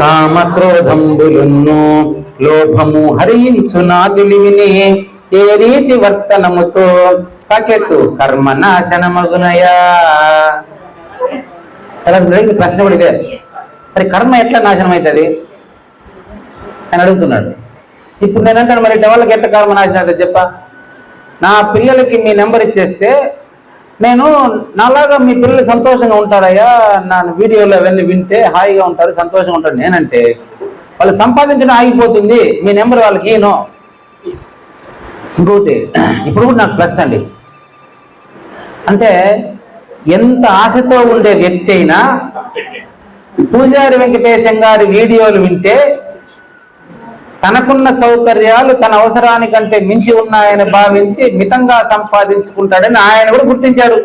కామక్రోధంబులున్ను లోభము హరించు నా తెలివిని ఏ రీతి వర్తనముతో సకెతు కర్మ నాశనమగునయా ప్రశ్న కూడా ఇదే. మరి కర్మ ఎట్లా నాశనం అవుతుంది అని అడుగుతున్నాడు. ఇప్పుడు నేను మరి డెవలకి ఎట్లా కర్మ నాశనం అవుతుంది చెప్ప? నా పిల్లలకి మీ నెంబర్ ఇచ్చేస్తే నేను నాలాగా మీ పిల్లలు సంతోషంగా ఉంటారయ్యా. నా వీడియోలో అవన్నీ వింటే హాయిగా ఉంటారు సంతోషంగా ఉంటారు. నేనంటే వాళ్ళు సంపాదించడం ఆగిపోతుంది. మీ నెంబర్ వాళ్ళకి ఈనో ఇంకోటి ఇప్పుడు కూడా నాకు ప్లస్ అండి. అంటే ఎంత ఆశతో ఉండే వ్యక్తి అయినా పూజారి వెంకటేశం గారి వీడియోలు వింటే తనకున్న సౌకర్యాలు తన అవసరానికంటే మించి ఉన్నాయని భావించి మితంగా సంపాదించుకుంటాడని ఆయన కూడా గుర్తించాడు.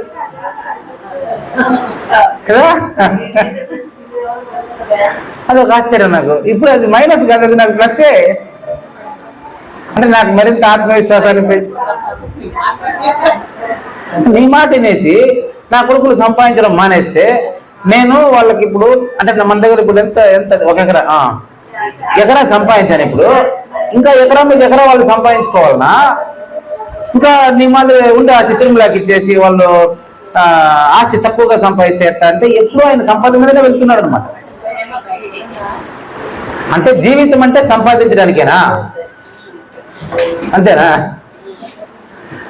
కదా? అదొక ఆశ్చర్యం నాకు. ఇప్పుడు అది మైనస్ కాదు అది నాకు ప్లస్సే అంటే నాకు మరింత ఆత్మవిశ్వాసాన్ని పెంచు. నీ మాట వినేసి నా కొడుకులు సంపాదించడం మానేస్తే నేను వాళ్ళకి ఇప్పుడు అంటే నా మన దగ్గర ఇప్పుడు ఎంత ఎంత ఒక ఎకరా ఎకరా సంపాదించాను ఇప్పుడు. ఇంకా ఎకరా మీద ఎకరా వాళ్ళు సంపాదించుకోవాలన్నా ఇంకా నీ మళ్ళీ ఉండే ఆ చిత్రంలోకి ఇచ్చేసి వాళ్ళు ఆస్తి తక్కువగా సంపాదిస్తే ఎట్లా? అంటే ఎప్పుడూ ఆయన సంపాదన మీదనే వెళ్తున్నాడు అనమాట అంటే జీవితం అంటే సంపాదించడానికేనా? అంతేనా?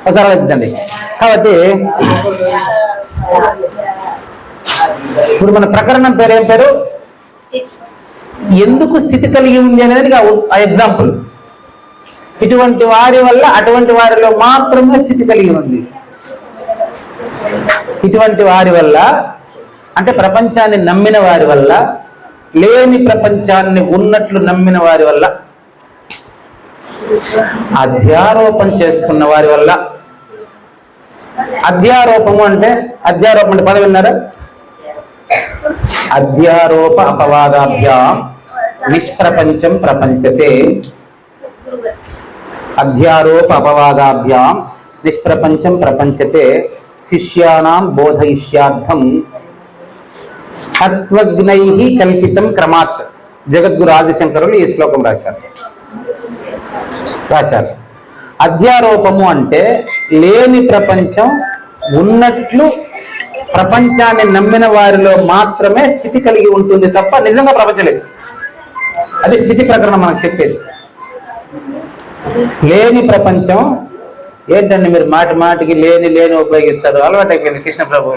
ఒకసారి ఆలోచించండి. కాబట్టి ఇప్పుడు మన ప్రకరణం పేరు ఏం పేరు? ఎందుకు స్థితి కలిగి ఉంది అనేది ఆ ఎగ్జాంపుల్ ఇటువంటి వారి వల్ల అటువంటి వారిలో మాత్రమే స్థితి కలిగి ఉంది. ఇటువంటి వారి వల్ల అంటే ప్రపంచాన్ని నమ్మిన వారి వల్ల లేని ప్రపంచాన్ని ఉన్నట్లు నమ్మిన వారి వల్ల అధ్యారోపణ చేసుకున్న వారి వల్ల. అధ్యారోపము అంటే అధ్యారోపం అంటే పదవిన్నారా అధ్యారోప అపవాదాభ్యాం. నిష్ప్రపంచం ప్రపంచతే. అధ్యారోప అపవాదాభ్యాం నిష్ప్రపంచం ప్రపంచతే. శిష్యానాం బోధయిష్యార్థం. తత్వజ్ఞై కల్పితం క్రమాత్. జగద్గురు ఆదిశంకరులు ఈ శ్లోకం రాశారు. రాశారు. అధ్యారోపము అంటే లేని ప్రపంచం ఉన్నట్లు ప్రపంచాన్ని నమ్మిన వారిలో మాత్రమే స్థితి కలిగి ఉంటుంది తప్ప నిజంగా ప్రపంచం లేదు. అది స్థితి ప్రకరణం మనకు చెప్పేది. లేని ప్రపంచం ఏంటండి మీరు మాటి మాటికి లేని లేని ఉపయోగిస్తారు? అలవాటు అయిపోయింది కృష్ణ ప్రభు.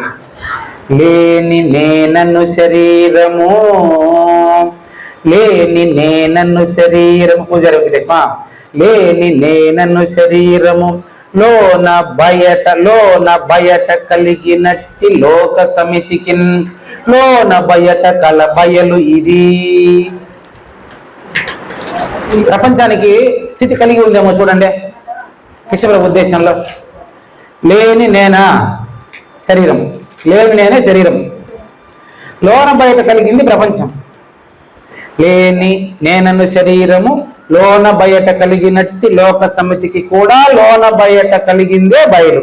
లేని నేనన్ను శరీరము. లేని నేనన్ను శరీరము. పూజారి వెంకటేశ్వర లేని నేనన్ను శరీరము. లోన బయట లోన బయట కలిగినట్టి లోక సమితికి లోన బయట కల బయలు ఇది. ప్రపంచానికి స్థితి కలిగి ఉందేమో చూడండి. కృష్ణ ఉద్దేశంలో లేని నేనా? శరీరం. లేని నేనే శరీరం. లోన బయట కలిగింది ప్రపంచం. లేని నేనను శరీరము లోన బయట కలిగినట్టు లోక సమితికి కూడా లోన బయట కలిగిందే బయలు.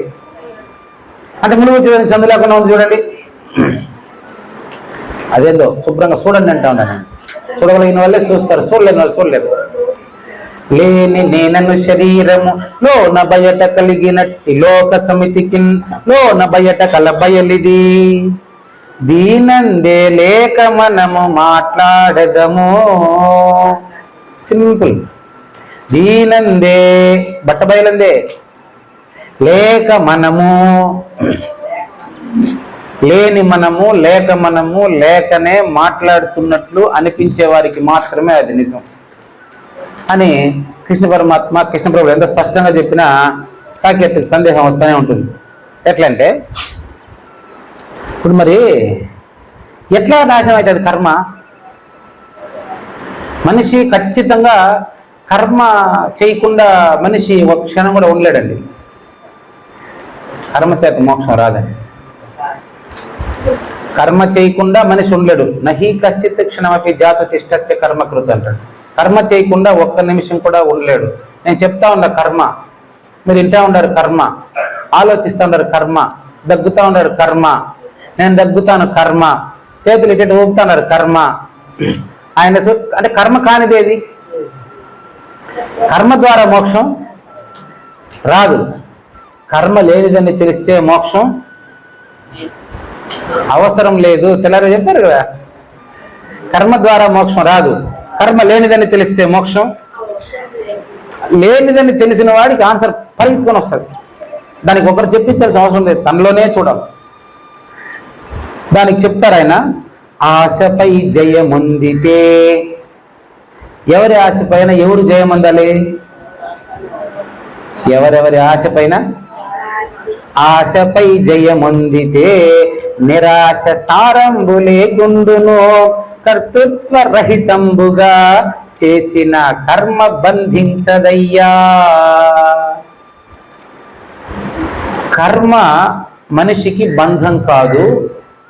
అంటే మునుగు చూడండి చందులేకుండా ఉంది చూడండి. అదేందో శుభ్రంగా చూడండి అంటా ఉన్నాను. చూడగలిగిన వాళ్ళే చూస్తారు చూడలేని వాళ్ళు చూడలేరు. లేని నేనను శరీరము. లోన బయట కలిగినట్టి లోక సమితికి లోన బయట కలబయలిది. దీనందే లేక మనము మాట్లాడదము. సింపుల్ దీనందే బట్టబయలందే లేక మనము లేని మనము లేక మనము లేకనే మాట్లాడుతున్నట్లు అనిపించే వారికి మాత్రమే అది నిజం. అని కృష్ణ పరమాత్మ కృష్ణ ప్రభు ఎంత స్పష్టంగా చెప్పినా సాకేతికి సందేహం వస్తూనే ఉంటుంది. ఎట్లంటే ఇప్పుడు మరి ఎట్లా నాశనం అవుతుంది కర్మ? మనిషి ఖచ్చితంగా కర్మ చేయకుండా మనిషి ఒక క్షణం కూడా ఉండలేడండి. కర్మ చేత మోక్షం రాదండి. కర్మ చేయకుండా మనిషి ఉండలేడు. నహి కశ్చిత్ క్షణమపి జాత తిష్టత్య కర్మకృతి అంటాడు. కర్మ చేయకుండా ఒక్క నిమిషం కూడా ఉండలేడు. నేను చెప్తా ఉన్నా కర్మ. మీరు వింటా ఉన్నారు కర్మ. ఆలోచిస్తూ ఉన్నారు కర్మ. దగ్గుతా ఉన్నారు కర్మ. నేను దగ్గుతాను కర్మ. చేతులు ఇటు ఊపుతున్నారు కర్మ. ఆయన అంటే కర్మ కానిదేది కర్మ ద్వారా మోక్షం రాదు. కర్మ లేనిదని తెలిస్తే మోక్షం అవసరం లేదు. తెల్లారు చెప్పారు కదా? కర్మ ద్వారా మోక్షం రాదు. కర్మ లేనిదని తెలిస్తే మోక్షం. లేనిదని తెలిసిన వాడికి ఆన్సర్ పరిగెత్తుకొని వస్తుంది దానికి ఒకరు చెప్పించాల్సిన అవసరం లేదు. తనలోనే చూడాలి. దానికి చెప్తారు ఆయన ఆశపై జయముందితే. ఎవరి ఆశ పైన ఎవరు జయమందాలి? ఎవరెవరి ఆశ పైన ఆశపై జయముందితే నిరాశ సారంబు లేకుండును కర్తృత్వ రహితంబుగా చేసిన కర్మ బంధించదయ్యా. కర్మ మనిషికి బంధం కాదు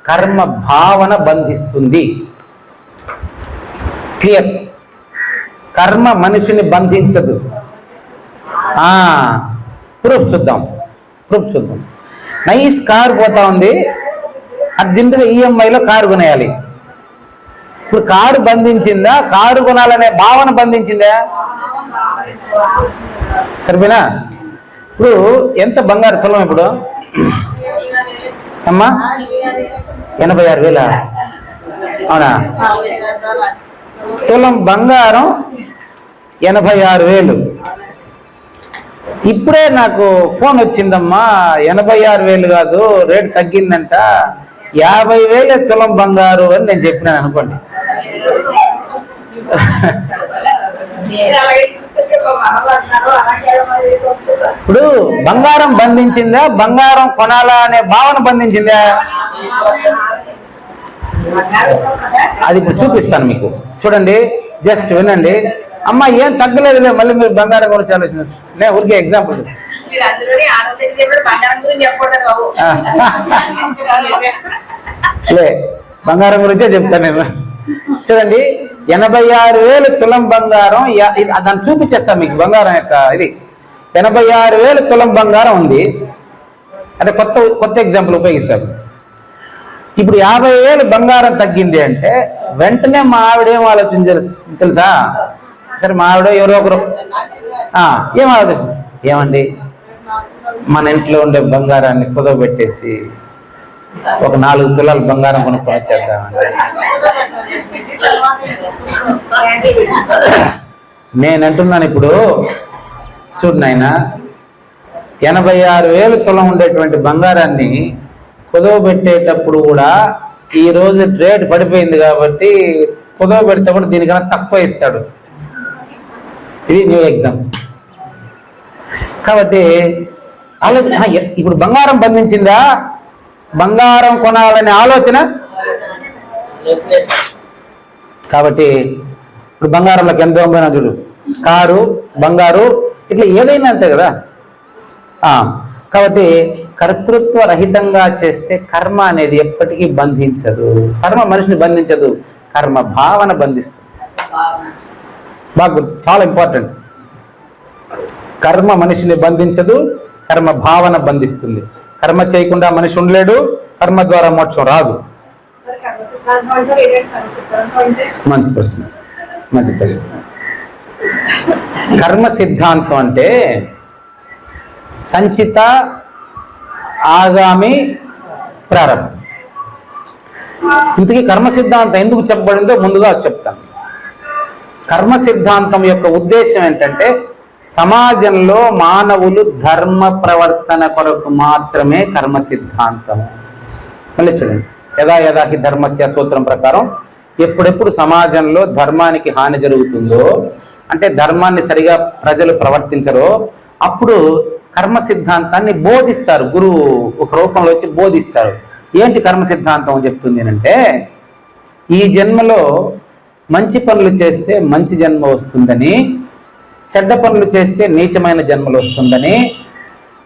కర్మ భావన బంధిస్తుంది. క్లియర్. కర్మ మనిషిని బంధించదు. ప్రూఫ్ చూద్దాం ప్రూఫ్ చూద్దాం. నైస్ కారు పోతా ఉంది. అర్జెంటుగా ఈఎంఐలో కారు కొనేయాలి. ఇప్పుడు కారు బంధించిందా? కారు కొనాలనే భావన బంధించిందా? సరిపోయినా? ఇప్పుడు ఎంత బంగారు తులం ఇప్పుడు? అమ్మా? ఎనభై ఆరు వేల? అవునా? తులం బంగారం ఎనభై ఆరు వేలు. ఇప్పుడే నాకు ఫోన్ వచ్చిందమ్మా ఎనభై ఆరు వేలు కాదు రేట్ తగ్గిందంట. యాభై వేలే తులం బంగారు అని నేను చెప్పినాను అనుకోండి. ఇప్పుడు బంగారం బంధించిందా? బంగారం కొనాలా అనే భావన బంధించిందా? అది ఇప్పుడు చూపిస్తాను మీకు. చూడండి జస్ట్ వినండి. అమ్మ ఏం తగ్గలేదులే మళ్ళీ మీరు బంగారం గురించి ఆలోచన నేను ఊరికే ఎగ్జాంపుల్ లే బంగారం గురించే చెప్తాను నేను. చూడండి ఎనభై ఆరు వేలు తులం బంగారం దాన్ని చూపించేస్తాను మీకు బంగారం యొక్క ఇది. ఎనభై ఆరు వేలు తులం బంగారం ఉంది. అంటే కొత్త కొత్త ఎగ్జాంపుల్ ఉపయోగిస్తారు. ఇప్పుడు యాభై వేలు బంగారం తగ్గింది అంటే వెంటనే మా ఆవిడ ఏం ఆలోచించారు తెలుసా? సరే మా ఆవిడ ఎవరో ఒకరు. ఏం ఆలోచిస్తుంది? ఏమండి? మన ఇంట్లో ఉండే బంగారాన్ని కుదవబెట్టేసి ఒక నాలుగు తులాలు బంగారం కొనుక్కొని వచ్చేద్దామండి నేను అంటున్నాను ఇప్పుడు చూడు నాయన ఎనభై ఆరు వేలు తులం ఉండేటువంటి బంగారాన్ని కుదవబెట్టేటప్పుడు కూడా ఈ రోజు రేట్ పడిపోయింది కాబట్టి కుదవ పెడితే కూడా దీనికన్నా తక్కువ ఇస్తాడు. ఇది న్యూ ఎగ్జామ్. కాబట్టి ఆలోచన ఇప్పుడు బంగారం బంధించిందా? బంగారం కొనాలనే ఆలోచన? కాబట్టి ఇప్పుడు బంగారంలోకి ఎంత పోయినా చూడు. కారు బంగారు ఇట్లా ఏదైనా అంతే కదా. ఆ, కాబట్టి కర్తృత్వ రహితంగా చేస్తే కర్మ అనేది ఎప్పటికీ బంధించదు. కర్మ మనిషిని బంధించదు. కర్మ భావన బంధిస్తుంది. బాగా చాలా ఇంపార్టెంట్. కర్మ మనిషిని బంధించదు కర్మ భావన బంధిస్తుంది. కర్మ చేయకుండా మనిషి ఉండలేడు కర్మ ద్వారా మోక్షం రాదు. మంచి ప్రశ్న. మంచి ప్రశ్న. కర్మ సిద్ధాంతం అంటే సంచిత ఆగామి ప్రారంభం. ఇంతకీ కర్మ సిద్ధాంతం ఎందుకు చెప్పబడిందో ముందుగా చెప్తాను. కర్మ సిద్ధాంతం యొక్క ఉద్దేశం ఏంటంటే సమాజంలో మానవులు ధర్మ ప్రవర్తన కొరకు మాత్రమే కర్మ సిద్ధాంతం మళ్ళీ చూడండి. యథా యథాకి ధర్మస్య సూత్రం ప్రకారం ఎప్పుడెప్పుడు సమాజంలో ధర్మానికి హాని జరుగుతుందో అంటే ధర్మాన్ని సరిగా ప్రజలు ప్రవర్తించరో అప్పుడు కర్మ సిద్ధాంతాన్ని బోధిస్తారు. గురువు ఒక రూపంలో వచ్చి బోధిస్తారు. ఏంటి కర్మ సిద్ధాంతం చెప్తుంది అంటే ఈ జన్మలో మంచి పనులు చేస్తే మంచి జన్మ వస్తుందని చెడ్డ పనులు చేస్తే నీచమైన జన్మలు వస్తుందని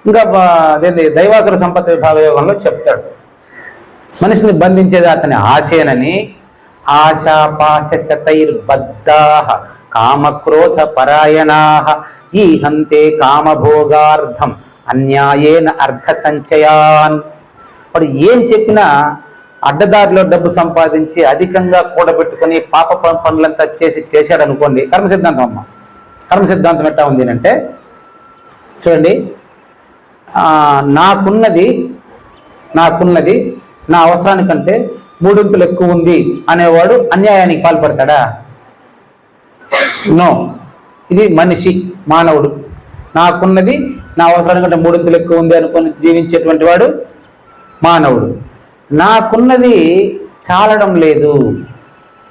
ఇంకా అదే దైవాసుర సంపత్తి విభాగ యోగంలో చెప్తాడు. మనిషిని బంధించేది అతని ఆశేనని ఆశాపాశ శతైర్బద్ధా కామక్రోధ పరాయణా ఈ హంతే కామభోగార్థం అన్యాయేన అర్థ సంచయాన్ వాడు ఏం చెప్పినా అడ్డదారిలో డబ్బు సంపాదించి అధికంగా కూడబెట్టుకుని పాప పనులంతా చేసి చేశాడు అనుకోండి కర్మ సిద్ధాంతం అమ్మ. కర్మ సిద్ధాంతం ఎట్టా ఉంది అంటే చూడండి నాకున్నది నాకున్నది నా అవసరానికంటే మూడింతలు ఎక్కువ ఉంది అనేవాడు అన్యాయానికి పాల్పడతాడా? నో. ఇది మనిషి మానవుడు. నాకున్నది నా అవసరానికంటే మూడింతలు ఎక్కువ ఉంది అనుకుని జీవించేటువంటి వాడు మానవుడు. నాకున్నది చాలడం లేదు.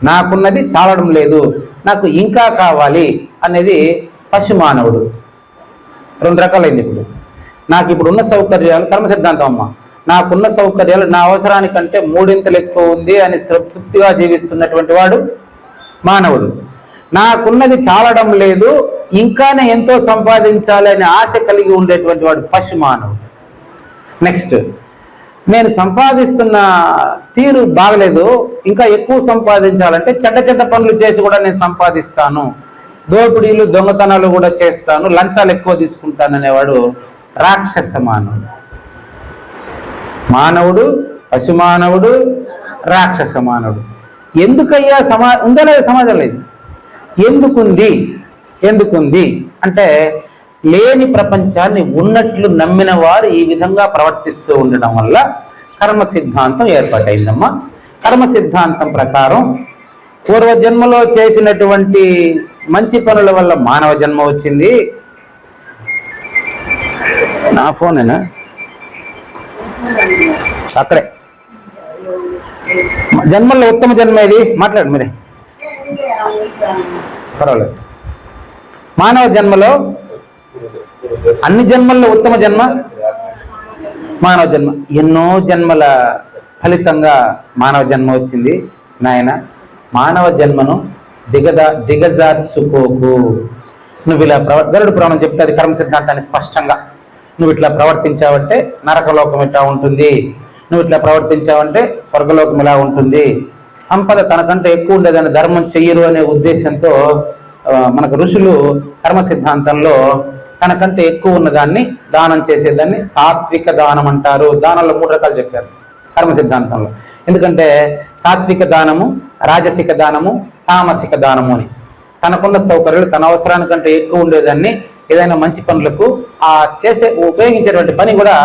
నాకున్నది చాలడం లేదు. నాకు ఇంకా కావాలి. అనేది పశు మానవుడు రెండు రకాలైంది ఇప్పుడు. నాకు ఇప్పుడు ఉన్న సౌకర్యాలు కర్మ సిద్ధాంతం అమ్మ. నాకున్న సౌకర్యాలు నా అవసరానికంటే మూడింతలు ఎక్కువ ఉంది అని తృప్తిగా జీవిస్తున్నటువంటి వాడు మానవుడు. నాకున్నది చాలడం లేదు ఇంకానే ఎంతో సంపాదించాలి అనే ఆశ కలిగి ఉండేటువంటి వాడు పశు మానవుడు నెక్స్ట్ నేను సంపాదిస్తున్న తీరు బాగలేదు ఇంకా ఎక్కువ సంపాదించాలంటే చెడ్డ చెడ్డ పనులు చేసి కూడా నేను సంపాదిస్తాను. దోపిడీలు దొంగతనాలు కూడా చేస్తాను లంచాలు ఎక్కువ తీసుకుంటాను అనేవాడు రాక్షస మానవుడు మానవుడు పశు మానవుడు రాక్షస మానవుడు ఎందుకయ్యా సమా ఉందా సమాజం లేదు. ఎందుకుంది? ఎందుకుంది? అంటే లేని ప్రపంచాన్ని ఉన్నట్లు నమ్మిన వారు ఈ విధంగా ప్రవర్తిస్తూ ఉండడం వల్ల కర్మ సిద్ధాంతం ఏర్పాటైందమ్మా. కర్మ సిద్ధాంతం ప్రకారం పూర్వ జన్మలో చేసినటువంటి మంచి పనుల వల్ల మానవ జన్మ వచ్చింది. నా ఫోనేనా? అక్కడే. జన్మల్లో ఉత్తమ జన్మ ఇది మాట్లాడు మీరే. పర్వాలేదు. మానవ జన్మలో అన్ని జన్మల్లో ఉత్తమ జన్మ? మానవ జన్మ. ఎన్నో జన్మల ఫలితంగా మానవ జన్మ వచ్చింది. నాయన మానవ జన్మను దిగదా దిగజార్చుకోకు. నువ్వు ఇలా ప్రవ గరుడు పురాణం చెప్తే అది కర్మ సిద్ధాంతాన్ని స్పష్టంగా. నువ్వు ఇట్లా ప్రవర్తించావంటే నరకలోకం ఇట్లా ఉంటుంది. నువ్వు ఇట్లా ప్రవర్తించావంటే స్వర్గలోకం ఇలా ఉంటుంది. సంపద తనకంటే ఎక్కువ ఉండేదని ధర్మం చెయ్యరు అనే ఉద్దేశంతో మనకు ఋషులు కర్మ సిద్ధాంతంలో తనకంటే ఎక్కువ ఉన్నదాన్ని దానం చేసేదాన్ని సాత్విక దానం అంటారు. దానంలో మూడు రకాలు చెప్పారు కర్మ సిద్ధాంతంలో. ఎందుకంటే సాత్విక దానము రాజసిక దానము తామసిక దానము అని. తనకున్న సౌకర్యాలు తన అవసరానికంటే ఎక్కువ ఉండేదాన్ని ఏదైనా మంచి పనులకు ఆ చేసే ఉపయోగించేటువంటి పని కూడా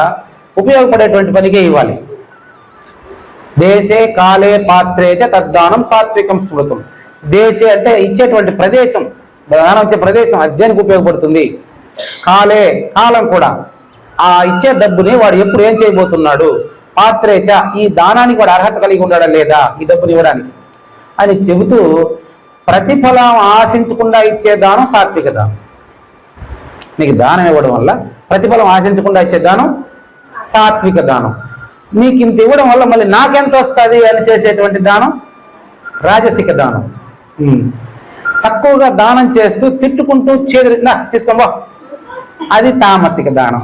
ఉపయోగపడేటువంటి పనికే ఇవ్వాలి. దేశే కాలే పాత్రే చ తద్దానం సాత్వికం స్మృతం. దేశే అంటే ఇచ్చేటువంటి ప్రదేశం దానం ఇచ్చే ప్రదేశం అది ఉపయోగపడుతుంది? కాలే కాలం కూడా. ఆ ఇచ్చే డబ్బుని వాడు ఎప్పుడు ఏం చేయబోతున్నాడు? పాత్రేచ ఈ దానానికి వాడు అర్హత కలిగి ఉన్నాడా లేదా? ఈ డబ్బుని ఇవ్వడానికి. అని చెబుతూ ప్రతిఫలం ఆశించకుండా ఇచ్చే దానం సాత్విక దానం. నీకు దానం ఇవ్వడం వల్ల ప్రతిఫలం ఆశించకుండా ఇచ్చే దానం సాత్విక దానం. నీకు ఇంత ఇవ్వడం వల్ల మళ్ళీ నాకెంత వస్తుంది అని చేసేటువంటి దానం? రాజసిక దానం. తక్కువగా దానం చేస్తూ తిట్టుకుంటూ చేదు తీసుకోబో అది తామసిక దానం.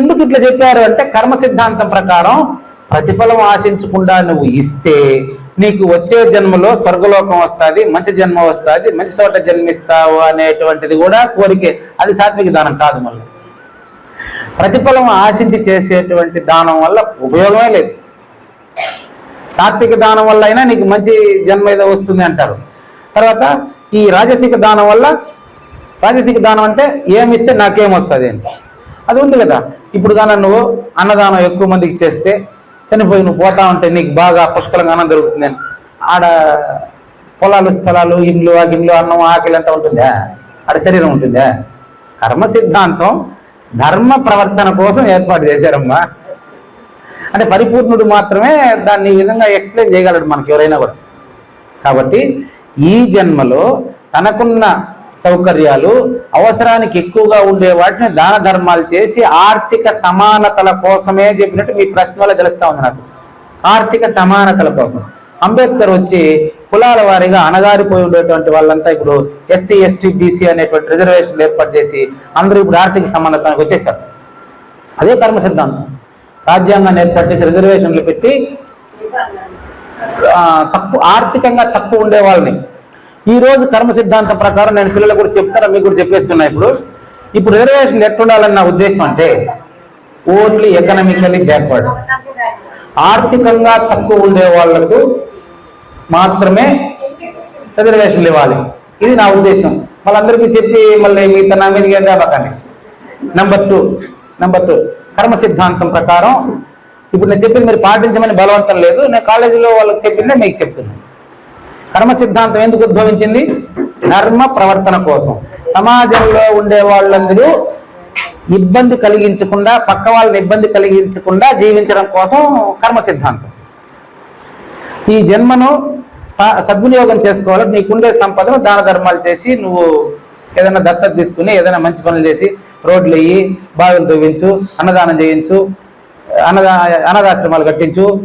ఎందుకు ఇట్లా చెప్పారు అంటే కర్మ సిద్ధాంతం ప్రకారం ప్రతిఫలం ఆశించకుండా నువ్వు ఇస్తే నీకు వచ్చే జన్మలో స్వర్గలోకం వస్తుంది మంచి జన్మ వస్తుంది మంచి చోట జన్మిస్తావు అనేటువంటిది కూడా కోరికే. అది సాత్విక దానం కాదు మళ్ళీ. ప్రతిఫలం ఆశించి చేసేటువంటి దానం వల్ల ఉపయోగమే లేదు. సాత్విక దానం వల్ల అయినా నీకు మంచి జన్మ ఏదో వస్తుంది అంటారు. తర్వాత ఈ రాజసిక దానం వల్ల రాజసిక దానం అంటే ఏమిస్తే నాకేమొస్తుంది అని. అది ఉంది కదా. ఇప్పుడు కానీ నువ్వు అన్నదానం ఎక్కువ మందికి చేస్తే చనిపోయి నువ్వు పోతా ఉంటే నీకు బాగా పుష్కలంగా అన్నం దొరుకుతుంది అని. ఆడ పొలాలు స్థలాలు ఇండ్లు ఆ గిన్నెలు అన్నం ఆకలి అంతా ఉంటుందా? ఆడ శరీరం ఉంటుందా? కర్మ సిద్ధాంతం ధర్మ ప్రవర్తన కోసం ఏర్పాటు చేశారమ్మా. అంటే పరిపూర్ణుడు మాత్రమే దాన్ని ఈ విధంగా ఎక్స్ప్లెయిన్ చేయగలడు మనకి ఎవరైనా కూడా. కాబట్టి ఈ జన్మలో తనకున్న సౌకర్యాలు అవసరానికి ఎక్కువగా ఉండే వాటిని దాన ధర్మాలు చేసి ఆర్థిక సమానతల కోసమే చెప్పినట్టు మీ ప్రశ్న వల్ల తెలుస్తా ఉంది నాకు. ఆర్థిక సమానతల కోసం. అంబేద్కర్ వచ్చి కులాల వారీగా అణగారిపోయి ఉండేటువంటి వాళ్ళంతా ఇప్పుడు ఎస్సీ ఎస్టీ బీసీ అనేటువంటి రిజర్వేషన్లు ఏర్పాటు చేసి అందరూ ఇప్పుడు ఆర్థిక సమానత్వానికి వచ్చేసారు అదే కర్మ సిద్ధాంతం. రాజ్యాంగాన్ని ఏర్పాటు చేసి రిజర్వేషన్లు పెట్టి తక్కువ ఆర్థికంగా తక్కువ ఉండే వాళ్ళని ఈ రోజు కర్మ సిద్ధాంతం ప్రకారం నేను పిల్లలకు కూడా చెప్తారా మీకు కూడా చెప్పేస్తున్నా ఇప్పుడు. ఇప్పుడు రిజర్వేషన్ ఎట్టుండాలని నా ఉద్దేశం అంటే ఓన్లీ ఎకనామికలీ బ్యాక్వర్డ్ ఆర్థికంగా తక్కువ ఉండే వాళ్ళకు మాత్రమే రిజర్వేషన్లు ఇవ్వాలి. ఇది నా ఉద్దేశం. వాళ్ళందరికీ చెప్పి మళ్ళీ మిగతా నా మీద ఏం నెంబర్ టూ నెంబర్ టూ కర్మ సిద్ధాంతం ప్రకారం ఇప్పుడు నేను చెప్పింది మీరు పాటించమని బలవంతం లేదు. నేను కాలేజీలో వాళ్ళకి చెప్పిందే మీకు చెప్తున్నాను. కర్మ సిద్ధాంతం ఎందుకు ఉద్భవించింది? ధర్మ ప్రవర్తన కోసం. సమాజంలో ఉండే వాళ్ళందరూ ఇబ్బంది కలిగించకుండా పక్క వాళ్ళని ఇబ్బంది కలిగించకుండా జీవించడం కోసం కర్మ సిద్ధాంతం. ఈ జన్మను స- సద్వినియోగం చేసుకోవాలి. నీకుండే సంపదను దాన ధర్మాలు చేసి నువ్వు ఏదైనా దత్తత తీసుకుని ఏదైనా మంచి పనులు చేసి రోడ్లు వేయి బావిలు తవ్వించు అన్నదానం చేయించు అన్నదా అనాథాశ్రమాలు కట్టించు.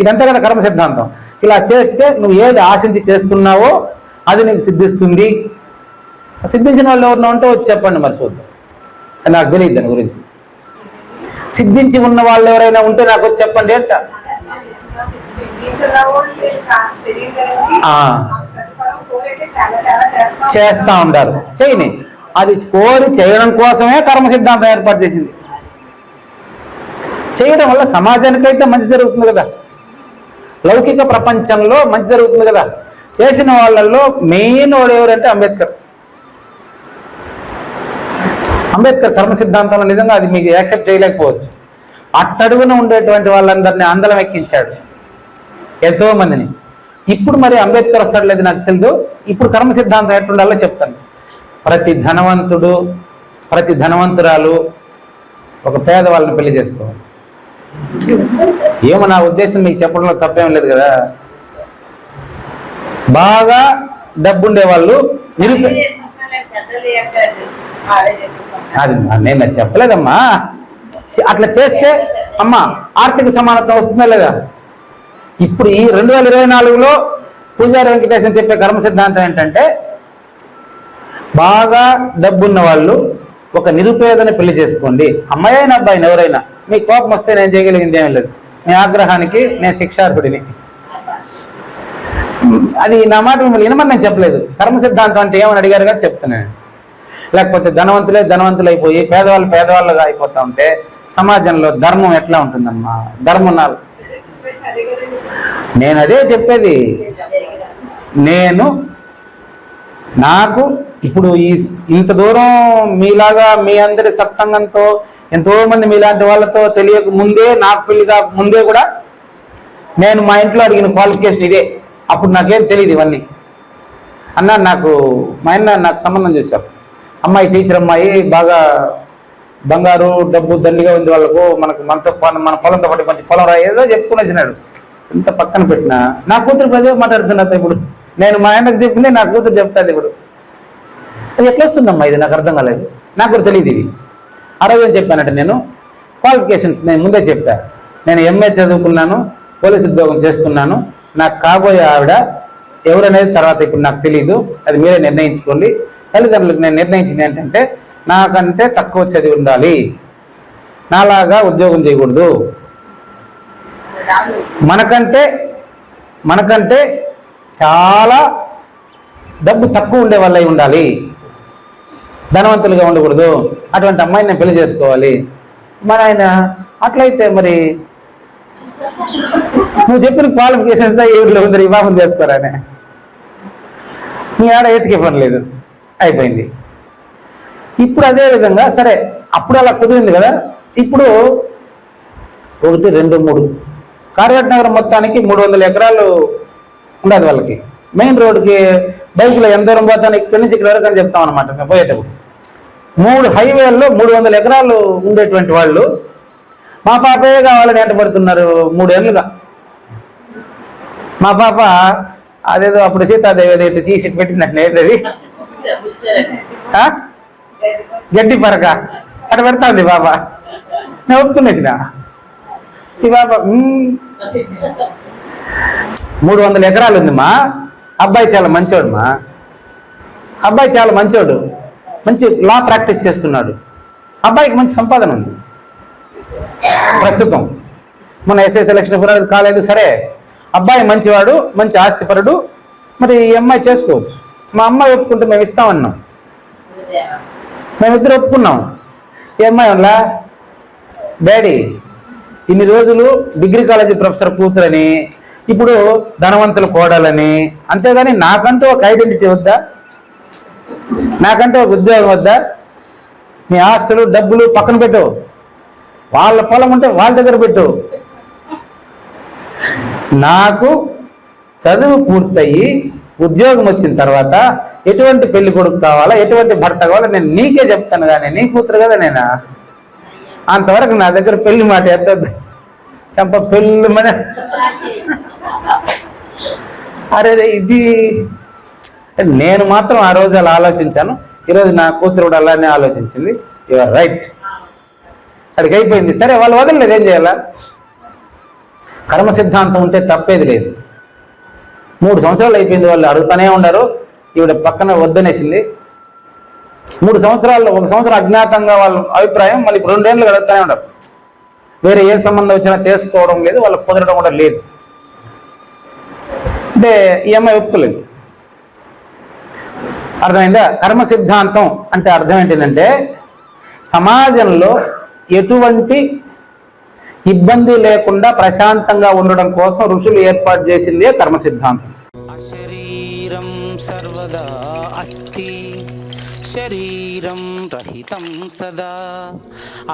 ఇదంతా కదా కర్మ సిద్ధాంతం. ఇలా చేస్తే నువ్వు ఏది ఆశించి చేస్తున్నావో అది నీకు సిద్ధిస్తుంది. సిద్ధించిన వాళ్ళు ఎవరినో ఉంటే వచ్చి చెప్పండి మరి చూద్దాం. నాకు తెలియదు దాని గురించి. సిద్ధించి ఉన్న వాళ్ళు ఎవరైనా ఉంటే నాకు వచ్చి చెప్పండి అంట చేస్తూ చేస్తా ఉంటారు చేయని అది కోరి చేయడం కోసమే కర్మ సిద్ధాంతం ఏర్పాటు చేసింది. చేయడం వల్ల సమాజానికైతే మంచి జరుగుతుంది కదా. లౌకిక ప్రపంచంలో మంచి జరుగుతుంది కదా. చేసిన వాళ్ళల్లో మెయిన్ వాడు ఎవరంటే అంబేద్కర్. అంబేద్కర్ కర్మ సిద్ధాంతంలో నిజంగా అది మీకు యాక్సెప్ట్ చేయలేకపోవచ్చు. అట్టడుగున ఉండేటువంటి వాళ్ళందరినీ అందలం ఎక్కించాడు. ఎంతో మందిని. ఇప్పుడు మరి అంబేద్కర్ వస్తాడు లేదు నాకు తెలియదు ఇప్పుడు కర్మ సిద్ధాంతం ఎట్టుండాలో చెప్తాను. ప్రతి ధనవంతుడు ప్రతి ధనవంతురాలు ఒక పేదవాళ్ళని పెళ్ళి చేసుకోవాలి. ఏమో నా ఉద్దేశం మీకు చెప్పడంలో తప్పేం లేదు కదా. బాగా డబ్బుండే వాళ్ళు నిరుపే అది నేను అది చెప్పలేదమ్మా. అట్లా చేస్తే అమ్మా ఆర్థిక సమానత్వం వస్తుందా లేదా? ఇప్పుడు ఈ రెండు వేల ఇరవై నాలుగులో పూజారి వెంకటేశ్వర చెప్పే కర్మ సిద్ధాంతం ఏంటంటే బాగా డబ్బున్న వాళ్ళు ఒక నిరుపేదని పెళ్ళి చేసుకోండి. అమ్మాయి అయినా అబ్బాయిని ఎవరైనా. మీ కోపం వస్తే నేను చేయగలిగింది ఏమీ లేదు. మీ ఆగ్రహానికి నేను శిక్షార్హుడిని. అది నా మాట మిమ్మల్ని వినమని నేను చెప్పలేదు. కర్మ సిద్ధాంతం అంటే ఏమని అడిగారు కదా చెప్తున్నాను. లేకపోతే ధనవంతులే ధనవంతులు అయిపోయి పేదవాళ్ళు పేదవాళ్ళుగా అయిపోతా ఉంటే సమాజంలో ధర్మం ఎట్లా ఉంటుందమ్మా? ధర్మం నా నేను అదే చెప్పేది. నేను నాకు ఇప్పుడు ఈ ఇంత దూరం మీలాగా మీ అందరి సత్సంగంతో ఎంతో మంది మీలాంటి వాళ్ళతో తెలియక ముందే నాకు పెళ్ళిగా ముందే కూడా నేను మా ఇంట్లో అడిగిన క్వాలిఫికేషన్ ఇదే. అప్పుడు నాకేం తెలియదు ఇవన్నీ. అన్న నాకు మా ఆయన నాకు సంబంధం చేశారు. అమ్మాయి టీచర్ అమ్మాయి బాగా బంగారు డబ్బు దండిగా ఉంది వాళ్ళకు. మనకు మనతో మన పొలంతో పాటు మంచి పొలం రా ఏదో చెప్పుకుని వచ్చినాడు ఇంత పక్కన పెట్టినా. నా కూతురు ప్రజలు మాట్లాడుతున్నా ఇప్పుడు. నేను మా ఆయనకు చెప్పింది నా కూతురు చెప్తాది ఇప్పుడు. అది ఎట్లా వస్తుందమ్మా ఇది? నాకు అర్థం కాలేదు. నాకు కూడా తెలియదు ఇది. ఆ రోజు ఏం చెప్పానంటే నేను క్వాలిఫికేషన్స్ నేను ముందే చెప్పా. నేను ఎంఏ చదువుకున్నాను పోలీస్ ఉద్యోగం చేస్తున్నాను. నాకు కాబోయే ఆవిడ ఎవరనేది తర్వాత ఇప్పుడు నాకు తెలియదు అది మీరే నిర్ణయించుకోండి. తల్లిదండ్రులకు నేను నిర్ణయించింది ఏంటంటే నాకంటే తక్కువ చదివి ఉండాలి. నాలాగా ఉద్యోగం చేయకూడదు. మనకంటే మనకంటే చాలా డబ్బు తక్కువ ఉండే వాళ్ళై ఉండాలి. ధనవంతులుగా ఉండకూడదు. అటువంటి అమ్మాయిని నేను పెళ్ళి చేసుకోవాలి. మరి ఆయన అట్లయితే మరి నువ్వు చెప్పిన క్వాలిఫికేషన్స్ ఏ ఊరిలో ఉంది వివాహం చేసుకోరానే నీ ఆడ ఎతికే పని లేదు. అయిపోయింది. ఇప్పుడు అదే విధంగా సరే అప్పుడు అలా కుదిరింది కదా. ఇప్పుడు ఒకటి రెండు మూడు. కార్యాట్ నగరం మొత్తానికి మూడు వందల ఎకరాలు ఉండదు వాళ్ళకి. మెయిన్ రోడ్కి బైకులో ఎంత దూరం పోతాను ఇక్కడి నుంచి ఇక్కడ వరకు అని చెప్తాం అనమాట మేము పోయేటప్పుడు. మూడు హైవేల్లో మూడు వందల ఎకరాలు ఉండేటువంటి వాళ్ళు. మా పాపే కావాలని ఎంటబడుతున్నారు మూడేళ్ళుగా మా పాప అదేదో అప్పుడు సీతాదేవి ఏదో తీసి పెట్టిందండి ఏదది? ఆ? గడ్డి పరక. అటు పెడతాంది పాప. నేను ఒప్పుకునేసిన ఈ పాప మూడు వందల ఎకరాలు ఉంది అబ్బాయి చాలా మంచోడు మా అబ్బాయి చాలా మంచోడు. మంచి లా ప్రాక్టీస్ చేస్తున్నాడు. అబ్బాయికి మంచి సంపాదన ఉంది. ప్రస్తుతం. మన ఎస్ఐ సెలక్షన్ కూడా కాలేదు సరే. అబ్బాయి మంచివాడు మంచి ఆస్తిపరుడు. మరి ఈ అమ్మాయి చేసుకోవచ్చు. మా అమ్మాయి ఒప్పుకుంటే మేము ఇస్తామన్నాం. మేమిద్దరు ఒప్పుకున్నాం. ఈ అమ్మాయి వల్ల డాడీ ఇన్ని రోజులు డిగ్రీ కాలేజీ ప్రొఫెసర్ కూతురని ఇప్పుడు ధనవంతుల కోడలని అంతేగాని నాకంటూ ఒక ఐడెంటిటీ వద్దా? నాకంటే ఒక ఉద్యోగం వద్దా? నీ ఆస్తులు డబ్బులు పక్కన పెట్టు. వాళ్ళ పొలం ఉంటే వాళ్ళ దగ్గర పెట్టు. నాకు చదువు పూర్తయి ఉద్యోగం వచ్చిన తర్వాత ఎటువంటి పెళ్ళి కొడుకు కావాలా ఎటువంటి భర్త కావాలా నేను నీకే చెప్తాను కానీ నీ కూతురు కదా నేనా? అంతవరకు నా దగ్గర పెళ్ళి మాట ఎత్తద్దు. చంప పెళ్ళి మన అరే ఇది నేను మాత్రం ఆ రోజు అలా ఆలోచించాను. ఈరోజు నా కూతురు కూడా అలానే ఆలోచించింది. యువర్ రైట్ అక్కడికి అయిపోయింది. సరే వాళ్ళు వదలలేదు. ఏం చేయాలా? కర్మ సిద్ధాంతం ఉంటే తప్పేది లేదు. మూడు సంవత్సరాలు అయిపోయింది. వాళ్ళు అడుగుతానే ఉన్నారు ఈవిడ పక్కన వద్దనేసింది. మూడు సంవత్సరాల్లో ఒక సంవత్సరం అజ్ఞాతంగా వాళ్ళ అభిప్రాయం మళ్ళీ ఇప్పుడు రెండేళ్ళు అడుగుతూనే ఉన్నారు వేరే ఏ సంబంధం వచ్చినా చేసుకోవడం లేదు. వాళ్ళకి కుదరడం కూడా లేదు. అంటే ఈ అమ్మాయి ఒప్పుకోలేదు. అర్థమైందా? కర్మ సిద్ధాంతం అంటే అర్థం ఏంటంటే సమాజంలో ఎటువంటి ఇబ్బంది లేకుండా ప్రశాంతంగా ఉండడం కోసం ఋషులు ఏర్పాటు చేసిందే కర్మ సిద్ధాంతం. శరీరం సర్వదా అస్తి శరీరం రహితం సదా.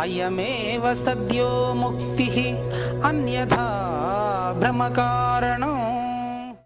అయమేవ సద్యో ముక్తి అన్యథా భ్రమకారణం